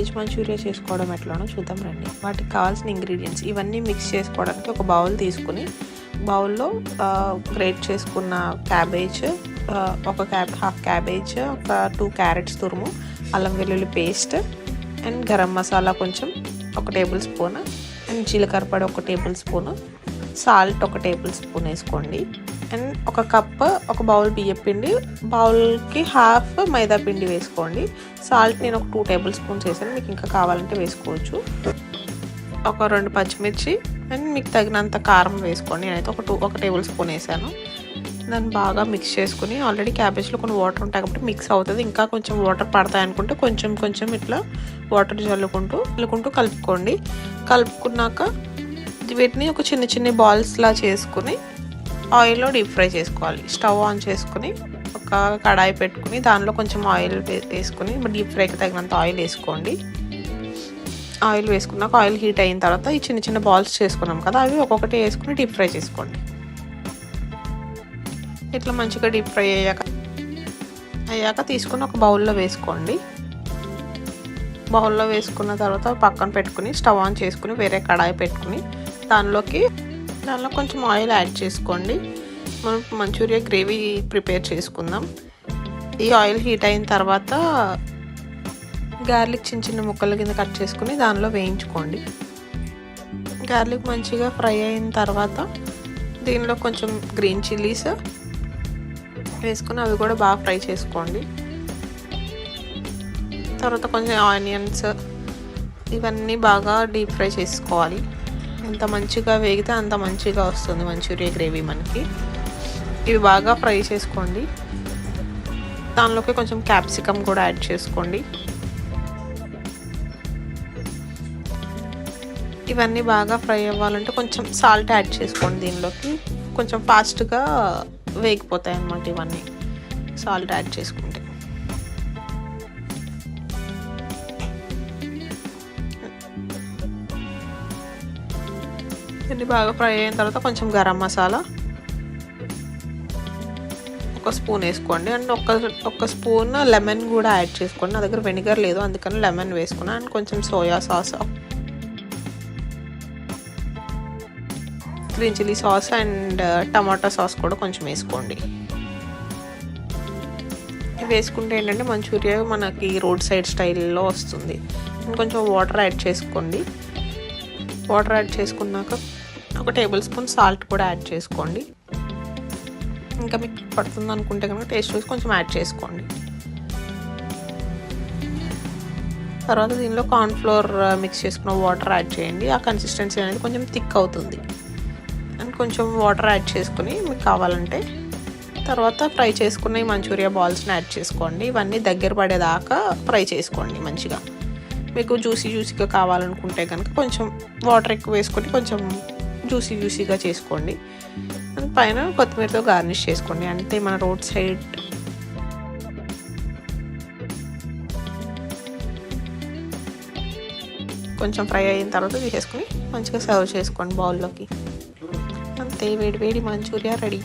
Veg Manchuria చేసుకోవడం ఎట్లానో చూద్దాం రండి. వాటికి కావాల్సిన ఇంగ్రీడియంట్స్ ఇవన్నీ మిక్స్ చేసుకోవడానికి ఒక బౌల్ తీసుకుని బౌల్లో గ్రేట్ చేసుకున్న క్యాబేజ్ ఒక క్యాబ్ హాఫ్ క్యాబేజ్ ఒక టూ క్యారెట్స్ తురుము అల్లం వెల్లుల్లి పేస్ట్ అండ్ గరం మసాలా కొంచెం ఒక టేబుల్ స్పూన్ అండ్ జీలకర్ర పొడి ఒక టేబుల్ స్పూన్ సాల్ట్ ఒక టేబుల్ స్పూన్ వేసుకోండి. ఒక కప్ ఒక బౌల్ బియ్యం పిండి బౌల్కి హాఫ్ మైదా పిండి వేసుకోండి. సాల్ట్ నేను ఒక టూ టేబుల్ స్పూన్స్ వేసాను మీకు ఇంకా కావాలంటే వేసుకోవచ్చు. ఒక రెండు పచ్చిమిర్చి అండ్ మీకు తగినంత కారం వేసుకోండి. నేనైతే ఒక టూ ఒక టేబుల్ స్పూన్ వేసాను. దాన్ని బాగా మిక్స్ చేసుకుని ఆల్రెడీ క్యాబేజ్లో కొన్ని వాటర్ ఉంటాయి కాబట్టి మిక్స్ అవుతుంది. ఇంకా కొంచెం వాటర్ పడతాయి అనుకుంటే కొంచెం కొంచెం ఇట్లా వాటర్ చల్లుకుంటూ చల్లుకుంటూ కలుపుకోండి. కలుపుకున్నాక వీటిని ఒక చిన్న చిన్న బాల్స్లా చేసుకుని ఆయిల్లో డీప్ ఫ్రై చేసుకోవాలి. స్టవ్ ఆన్ చేసుకుని ఒక కడాయి పెట్టుకుని దానిలో కొంచెం ఆయిల్ వేసుకుని డీప్ ఫ్రైకి తగినంత ఆయిల్ వేసుకోండి. ఆయిల్ వేసుకున్నాక ఆయిల్ హీట్ అయిన తర్వాత ఈ చిన్న చిన్న బాల్స్ చేసుకున్నాం కదా అవి ఒక్కొక్కటి వేసుకుని డీప్ ఫ్రై చేసుకోండి. ఇట్లా మంచిగా డీప్ ఫ్రై అయ్యాక అయ్యాక తీసుకుని ఒక బౌల్లో వేసుకోండి. బౌల్లో వేసుకున్న తర్వాత పక్కన పెట్టుకుని స్టవ్ ఆన్ చేసుకుని వేరే కడాయి పెట్టుకుని దానిలోకి దానిలో కొంచెం ఆయిల్ యాడ్ చేసుకోండి. మనం మంచూరియా గ్రేవీ ప్రిపేర్ చేసుకుందాం. ఈ ఆయిల్ హీట్ అయిన తర్వాత గార్లిక్ చిన్న చిన్న ముక్కల కింద కట్ చేసుకుని దానిలో వేయించుకోండి. గార్లిక్ మంచిగా ఫ్రై అయిన తర్వాత దీనిలో కొంచెం గ్రీన్ చిల్లీస్ వేసుకుని అవి కూడా బాగా ఫ్రై చేసుకోండి. తర్వాత కొంచెం ఆనియన్స్ ఇవన్నీ బాగా డీప్ ఫ్రై చేసుకోవాలి. ఎంత మంచిగా వేగితే అంత మంచిగా వస్తుంది మంచూరియా గ్రేవీ మనకి. ఇవి బాగా ఫ్రై చేసుకోండి. దానిలోకి కొంచెం క్యాప్సికమ్ కూడా యాడ్ చేసుకోండి. ఇవన్నీ బాగా ఫ్రై అవ్వాలంటే కొంచెం సాల్ట్ యాడ్ చేసుకోండి దీనిలోకి. కొంచెం ఫాస్ట్గా వేగిపోతాయి అన్నమాట ఇవన్నీ. సాల్ట్ యాడ్ చేసుకుంటే. ఇవన్నీ బాగా ఫ్రై అయిన తర్వాత కొంచెం గరం మసాలా. ఒక స్పూన్ వేసుకోండి. అండ్ ఒక ఒక స్పూన్ లెమన్ కూడా యాడ్ చేసుకోండి. నా దగ్గర వెనిగర్ లేదు అందుకని లెమన్ వేసుకున్నాను అండ్ కొంచెం soya sauce. Green chilli sauce and tomato sauce కూడా కొంచెం వేసుకోండి. వేసుకుంటే ఏంటంటే మంచూరియా మనకి రోడ్ సైడ్ స్టైల్లో వస్తుంది. కొంచెం వాటర్ యాడ్ చేసుకోండి. వాటర్ యాడ్ చేసుకున్నాక ఒక టేబుల్ స్పూన్ సాల్ట్ కూడా యాడ్ చేసుకోండి. ఇంకా మీకు పడుతుంది అనుకుంటే కనుక టేస్ట్ చూసి కొంచెం యాడ్ చేసుకోండి. తర్వాత దీనిలో కార్న్ఫ్లోర్ మిక్స్ చేసుకున్న వాటర్ యాడ్ చేయండి. ఆ కన్సిస్టెన్సీ అనేది కొంచెం థిక్ అవుతుంది. అండ్ కొంచెం వాటర్ యాడ్ చేసుకుని మీకు కావాలంటే తర్వాత ఫ్రై చేసుకున్న ఈ మంచూరియా బాల్స్ని యాడ్ చేసుకోండి. ఇవన్నీ దగ్గర పడేదాకా ఫ్రై చేసుకోండి మంచిగా. మీకు జ్యూసీ జ్యూసీగా కావాలనుకుంటే కనుక కొంచెం వాటర్ ఎక్కువ వేసుకొని కొంచెం జ్యూసీ జ్యూసీగా చేసుకోండి. పైన కొత్తిమీరతో గార్నిష్ చేసుకోండి. అంతే మన రోడ్ సైడ్. కొంచెం ఫ్రై అయిన తర్వాత తీసేసుకొని మంచిగా సర్వ్ చేసుకోండి బౌల్లోకి. అంతే వేడి వేడి మంచూరియా రెడీ.